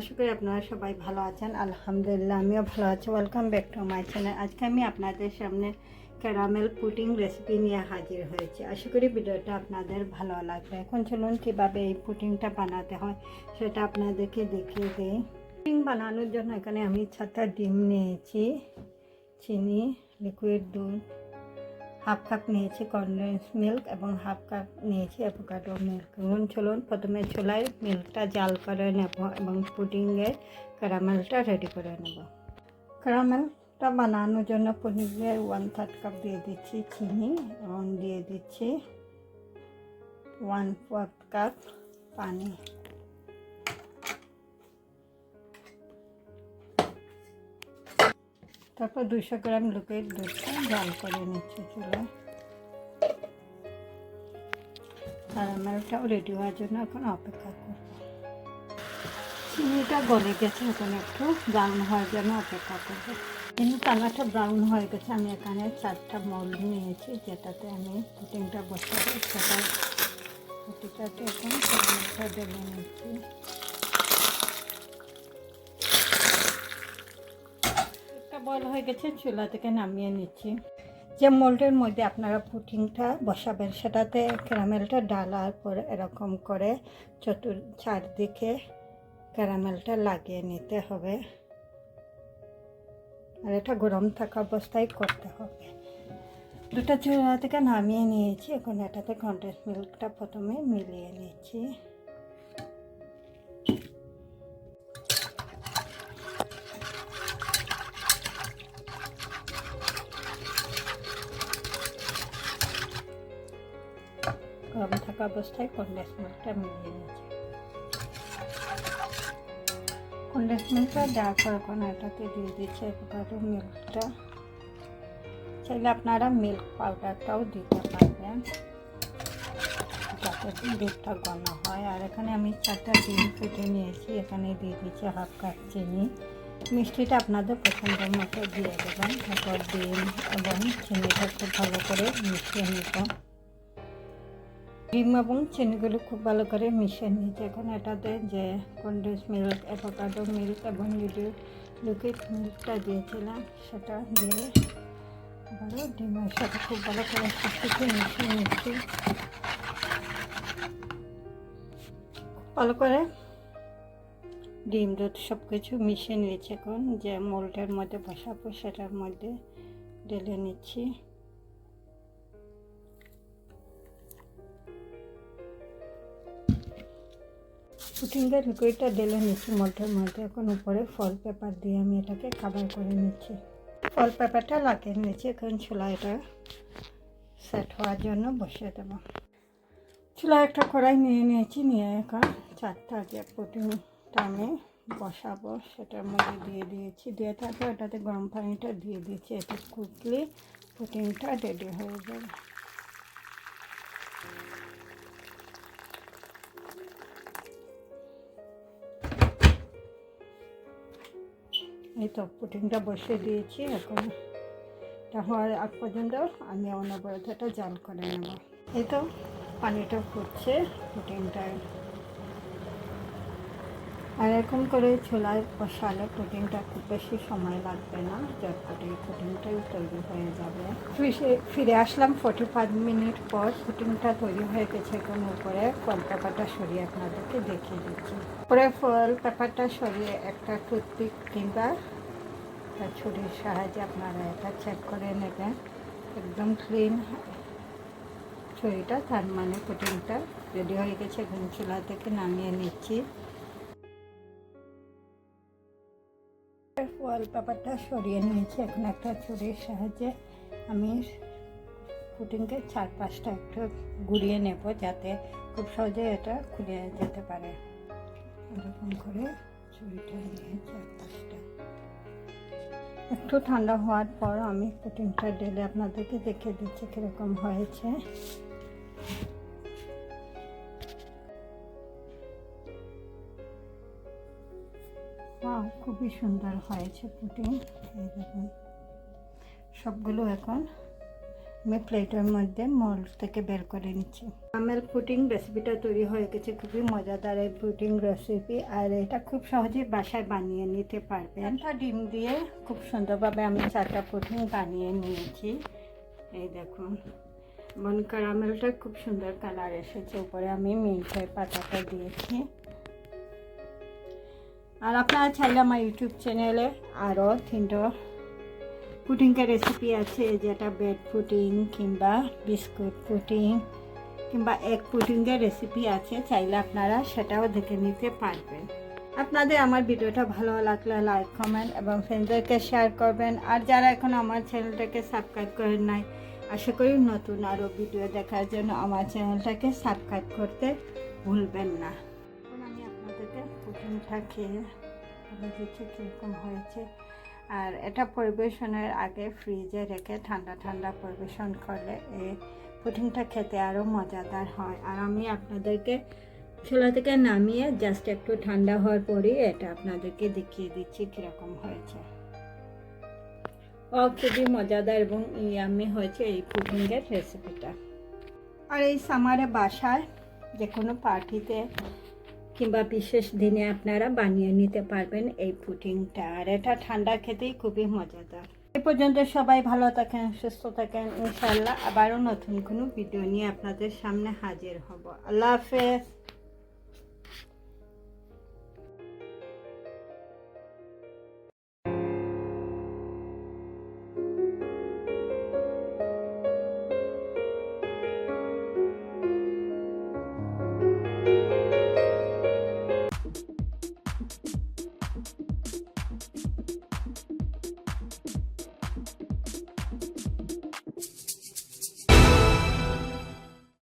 আশা করি আপনারা সবাই ভালো আছেন। আলহামদুলিল্লাহ, আমিও ভালো আছি। Welcome back to my channel আজকে আমি আপনাদের সামনে ক্যারামেল পুডিং রেসিপি নিয়ে হাজির হয়েছি। আশা করি ভিডিওটা আপনাদের ভালো লাগবে। এখন চলুন কীভাবে এই পুটিংটা বানাতে হয়, সেটা আপনাদেরকে দেখিয়ে দিই। পুটিং বানানোর জন্য এখানে আমি ছটা ডিম নিয়েছি, চিনি লিকুইড দুধ হাফ কাপ নিয়েছি কনডেন্স মিল্ক এবং হাফ কাপ নিয়েছি অ্যাভোকাডো মিল্ক। এখন চলুন প্রথমে চুলায় মিল্কটা জাল করে নেব এবং পুডিংয়ের ক্যারামেলটা রেডি করে নেব। ক্যারামেলটা বানানোর জন্য পুডিংয়ের ওয়ান থার্ড কাপ দিয়ে দিচ্ছি চিনি এবং দিয়ে দিচ্ছি ওয়ান ফোর্থ কাপ পানি। তারপর দুশো গ্রাম লিকুইড দুধটা জাল করে নিচ্ছি চুলায়। ক্যারামেলটাও রেডি হওয়ার জন্য এখন অপেক্ষা করব। চিনিটা গলে গেছে, এখন একটু ব্রাউন হওয়ার জন্য অপেক্ষা করব। কিন্তু কালারটা ব্রাউন হয়ে গেছে, আমি এখানে চারটা মল নিয়েছি, যেটাতে আমি পুটিংটা বসাবো। সেটা এখন ঢেলে নিচ্ছি। বল হয়ে গেছে, চুলা থেকে নামিয়ে নিচ্ছি। যে মোল্ডের মধ্যে আপনারা পুটিংটা বসাবেন, সেটাতে ক্যারামেলটা ডালার পরে এরকম করে চতুর চারদিকে ক্যারামেলটা লাগিয়ে নিতে হবে। আর এটা গরম থাকা অবস্থায় করতে হবে। দুটো চুলা থেকে নামিয়ে নিয়েছি, এখন এটাতে কন্ডেন্স মিল্কটা প্রথমে মিলিয়ে নিচ্ছি। অবস্থায় কন্ডেন্স মিল্কটা মিলিয়ে নিচ্ছি কন্ডেন্স মিল্কটা দেওয়ার পর এখন এটাতে দিয়ে দিচ্ছে অ্যাভোকাডো মিল্কটা চাইলে আপনারা মিল্ক পাউডারটাও দিতে পারবেন, যাতে দুধটা ঘন হয়। আর এখানে আমি চারটা ডিম ফেটে নিয়েছি, এখানে দিয়ে দিচ্ছি হাফ কাপ চিনি। মিষ্টিটা আপনাদের পছন্দের মতো দিয়ে দেবেন, তারপর ডিম এবং চিনিটা খুব ভালো করে মিশিয়ে নিব। ডিম এবং চিনিগুলো খুব ভালো করে মিশিয়ে নিয়েছি। এখন এটাতে যে কন্ডেন্স মিল্ক, অ্যাভোকাডো মিল্ক এবং লিকুইড মিল্কটা দিয়েছিলাম। সেটা দিয়ে আবারও ডিমের সাথে খুব ভালো করে সব কিছু মিশিয়ে নিচ্ছি। ভালো করে ডিম দুধ সব কিছু মিশিয়ে নিয়েছি এখন। যে মোল্ডের মধ্যে বসাবো সেটার মধ্যে ঢেলে নিচ্ছি। পুটিংয়ের লিকুইডটা ঢেলে নিচ্ছি মোল্ডের মধ্যে এখন উপরে ফল পেপার দিয়ে আমি এটাকে কাভার করে নিচ্ছি। ফল পেপারটা লাগিয়ে নিচ্ছি এখন চুলা এটা সেট হওয়ার জন্য বসিয়ে দেবো। চুলা একটা কড়াই নিয়ে নিয়েছি, নিয়ে এখন চারটা যে পুটিংটা আমি বসাবো সেটার মধ্যে দিয়ে দিয়েছি। দিয়ে তারপর ওটাতে গরম পানিটা দিয়ে দিয়েছি, এতে কুইকলি পুটিংটা রেডি হয়ে যাবে। এই তো পুটিংটা বসিয়ে দিয়েছি, এখন এটা হওয়ার আগ পর্যন্ত আমি অনবরতটা জাল করে নেব। এই তো পানিটা ফুটছে পুটিংটা আর এরকম করে ছোলায় বসালে পুটিংটা খুব বেশি সময় লাগবে না। চটপটি পুটিংটাই তৈরি হয়ে যাবে। ফিরে আসলাম ফোর্টি ফাইভ মিনিট পর। পুটিংটা তৈরি হয়ে গেছে এখন উপরে। ফল পেপারটা সরিয়ে আপনাদেরকে দেখিয়ে দিচ্ছি। উপরে ফল পেপারটা সরিয়ে একটা টুথপিক কিংবা ছুরির সাহায্যে আপনারা এটা চেক করে নেবেন। একদম ক্লিন ছুরিটা তার মানে পুটিংটা রেডি হয়ে গেছে। এখন চুলা থেকে নামিয়ে নিচ্ছি। ওয়াল পেপারটা সরিয়ে নিয়েছি। এখন একটা ছুরির সাহায্যে আমি পুটিংকে চার পাঁচটা একটু ঘুরিয়ে নেব যাতে খুব সহজে এটা খুলে যেতে পারে। এরকম করে ছুরিটা নিয়ে চার পাঁচটা। একটু ঠান্ডা হওয়ার পর আমি পুটিংটা ঢেলে আপনাদেরকে দেখে দিচ্ছি কীরকম হয়েছে। খুবই সুন্দর হয়েছে পুটিং এই দেখুন। সবগুলো এখন আমি প্লেটের মধ্যে মল থেকে বের করে নিচ্ছি। ক্যারামেল পুটিং রেসিপিটা তৈরি হয়ে গেছে। খুবই মজাদার এই পুটিং রেসিপি আর এটা খুব সহজেই বাসায় বানিয়ে নিতে পারবেন। একটা ডিম দিয়ে খুব সুন্দরভাবে আমি চারটা পুটিং বানিয়ে নিয়েছি। এই দেখুন। বন ক্যারামেলটা খুব সুন্দর কালার এসেছে। উপরে আমি মিল্টের পাতাটা দিয়েছি। আর আপনারা চাইলে আমার ইউটিউব চ্যানেলে আরও তিনটো পুটিংয়ের রেসিপি আছে যেটা ব্রেড পুটিং কিংবা বিস্কুট পুটিং কিংবা এগ পুটিংয়ের রেসিপি আছে, চাইলে আপনারা সেটাও দেখে নিতে পারবেন। আপনাদের আমার ভিডিওটা ভালো লাগলে লাইক কমেন্ট এবং ফ্রেন্ডদেরকে শেয়ার করবেন। আর যারা এখন আমার চ্যানেলটাকে সাবস্ক্রাইব করেন নাই, আশা করি নতুন আরও ভিডিও দেখার জন্য আমার চ্যানেলটাকে সাবস্ক্রাইব করতে ভুলবেন না। পুটিংটা খেয়ে কীরকম হয়েছে। আর এটা পরিবেশনের আগে ফ্রিজে রেখে ঠান্ডা ঠান্ডা পরিবেশন করলে এই পুডিংটা খেতে আরও মজাদার হয়। আর আমি আপনাদেরকে চুলা থেকে নামিয়ে জাস্ট একটু ঠান্ডা হওয়ার পরই এটা আপনাদেরকে দেখিয়ে দিচ্ছি কীরকম হয়েছে। ও খুবই মজাদার এবং ইয়ামি হয়েছে এই পুডিংয়ের রেসিপিটা আর এই সামারে বাসায় যে কোনো পার্টিতে কিংবা বিশেষ দিনে আপনারা বানিয়ে নিতে পারবেন এই পুটিংটা আর এটা ঠান্ডা খেতেই খুবই মজাদার। এ পর্যন্ত সবাই ভালো থাকেন, সুস্থ থাকেন। ইনশাল্লাহ আবারও নতুন কোনো ভিডিও নিয়ে আপনাদের সামনে হাজির হব। আল্লাহ হাফেজ।